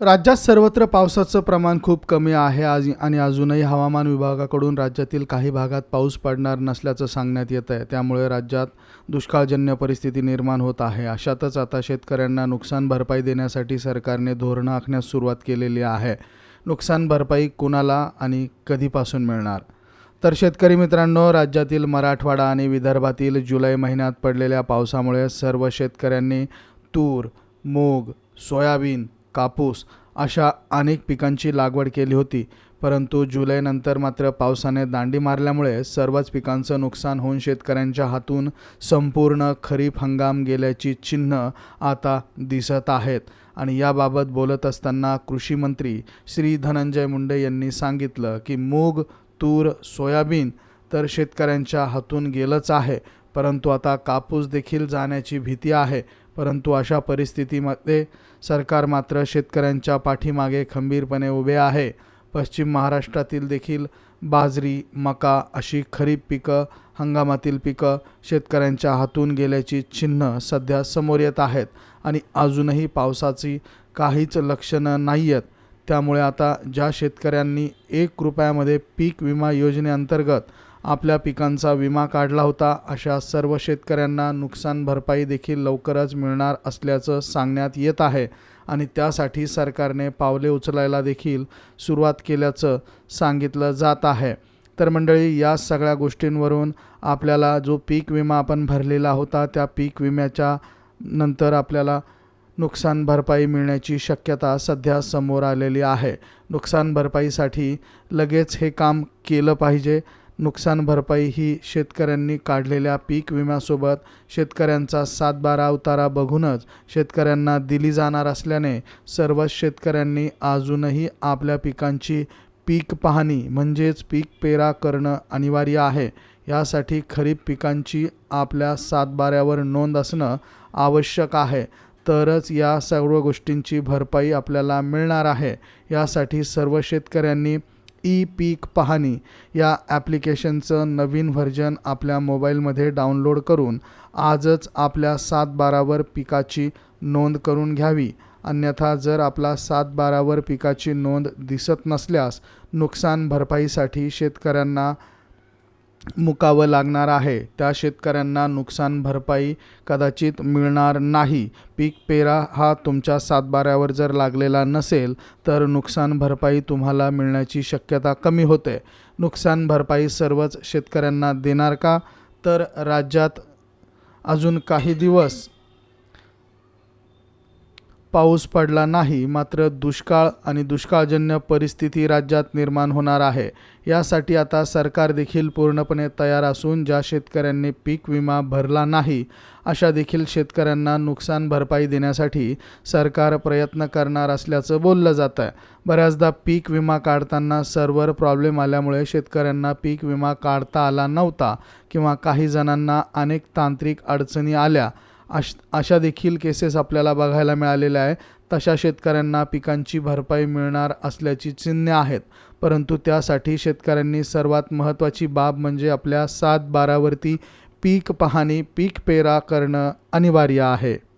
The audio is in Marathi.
राज्यात सर्वत्र पावसाचं प्रमाण खूप कमी आहे आज आणि अजूनही हवामान विभागाकडून राज्यातील काही भागात पाऊस पडणार नसल्याचं सांगण्यात येत आहे. त्यामुळे राज्यात दुष्काळजन्य परिस्थिती निर्माण होत आहे. अशातच आता शेतकऱ्यांना नुकसान भरपाई देण्यासाठी सरकारने धोरणं आखण्यास सुरुवात केलेली आहे. नुकसान भरपाई कुणाला आणि कधीपासून मिळणार? तर शेतकरी मित्रांनो राज्यातील मराठवाडा आणि विदर्भातील जुलै महिन्यात पडलेल्या पावसामुळे सर्व शेतकऱ्यांनी तूर मूग सोयाबीन कापूस अशा अनेक पिकांची लागवड केली होती. परंतु जुलैनंतर मात्र पावसाने दांडी मारल्यामुळे सर्वच पिकांचं नुकसान होऊन शेतकऱ्यांच्या हातून संपूर्ण खरीप हंगाम गेल्याची चिन्ह आता दिसत आहेत. आणि याबाबत बोलत असताना कृषी मंत्री श्री धनंजय मुंडे यांनी सांगितलं की मूग तूर सोयाबीन तर शेतकऱ्यांच्या हातून गेलंच आहे. परंतु आता कापूस देखील जाण्याची भीती आहे. परंतु अशा परिस्थितीमध्ये सरकार मात्र शेतकऱ्यांच्या पाठीमागे खंबीरपणे उभे आहे. पश्चिम महाराष्ट्रातील देखील बाजरी मका अशी खरीप पिकं हंगामातील पिकं शेतकऱ्यांच्या हातून गेल्याची चिन्ह सध्या समोर येत आहेत आणि अजूनही पावसाची काहीच लक्षणं नाही आहेत त्यामुळे आता ज्या शेतकऱ्यांनी एक रुपयामध्ये पीक विमा योजनेअंतर्गत आपल्या पिकांचा विमा काढला होता. अशा सर्व शेतकऱ्यांना नुकसान भरपाई देखील लवकरच मिळणार असल्याचं सांगण्यात येत आहे आणि त्यासाठी सरकारने पावले उचलायला देखील सुरुवात केल्याचं सांगितलं जात आहे. तर मंडळी या सगळ्या गोष्टींवरून आपल्याला जो पीक विमा आपण भरलेला होता त्या पीक विम्याच्या नंतर आपल्याला नुकसान भरपाई मिळण्याची शक्यता सध्या समोर आलेली आहे. नुकसान भरपाईसाठी लगेच हे काम केलं पाहिजे. नुकसान भरपाई ही शेतकऱ्यांनी काढलेल्या पीक विम्यासोबत शेतकऱ्यांचा सातबारा उतारा बघूनच शेतकऱ्यांना दिली जाणार असल्याने सर्वच शेतकऱ्यांनी अजूनही आपल्या पिकांची पीक पाहणी म्हणजेच पीक पेरा करणं अनिवार्य आहे. यासाठी खरीप पिकांची आपल्या सातबाऱ्यावर नोंद असणं आवश्यक आहे. तरच या सर्व गोष्टींची भरपाई आपल्याला मिळणार आहे. यासाठी सर्व शेतकऱ्यांनी ई पीक पाहणी या ॲप्लिकेशनचं नवीन व्हर्जन आपल्या मोबाईलमध्ये डाउनलोड करून आजच आपल्या सात बारावर पिकाची नोंद करून घ्यावी. अन्यथा जर आपला सात बारावर पिकाची नोंद दिसत नसल्यास नुकसान भरपाईसाठी शेतकऱ्यांना मुकावं लागणार आहे. त्या शेतकऱ्यांना नुकसान भरपाई कदाचित मिळणार नाही. पीक पेरा हा तुमच्या सातबाऱ्यावर जर लागलेला नसेल तर नुकसान भरपाई तुम्हाला मिळण्याची शक्यता कमी होते. नुकसान भरपाई सर्वच शेतकऱ्यांना देणार का? तर राज्यात अजून काही दिवस पाऊस पडला नाही मात्र दुष्काळ आणि दुष्काळजन्य परिस्थिती राज्यात निर्माण होणार आहे. यासाठी आता सरकार देखील पूर्णपणे तयार असून ज्या शेतकऱ्यांनी पीक विमा भरला नाही अशा देखील शेतकऱ्यांना नुकसान भरपाई देण्यासाठी सरकार प्रयत्न करणार असल्याचं बोललं जातं आहे बऱ्याचदा पीक विमा काढताना सर्व्हर प्रॉब्लेम आल्यामुळे शेतकऱ्यांना पीक विमा काढता आला नव्हता किंवा काही जणांना अनेक तांत्रिक अडचणी आल्या. अश अशा देखील केसेस आपल्याला बघायला मिळालेल्या आहे तशा शेतकऱ्यांना पिकांची भरपाई मिळणार असल्याची चिन्हे आहेत. परंतु त्यासाठी शेतकऱ्यांनी सर्वात महत्त्वाची बाब म्हणजे आपल्या सात बारावरती पीक पाहणी पीक पेरा करणं अनिवार्य आहे.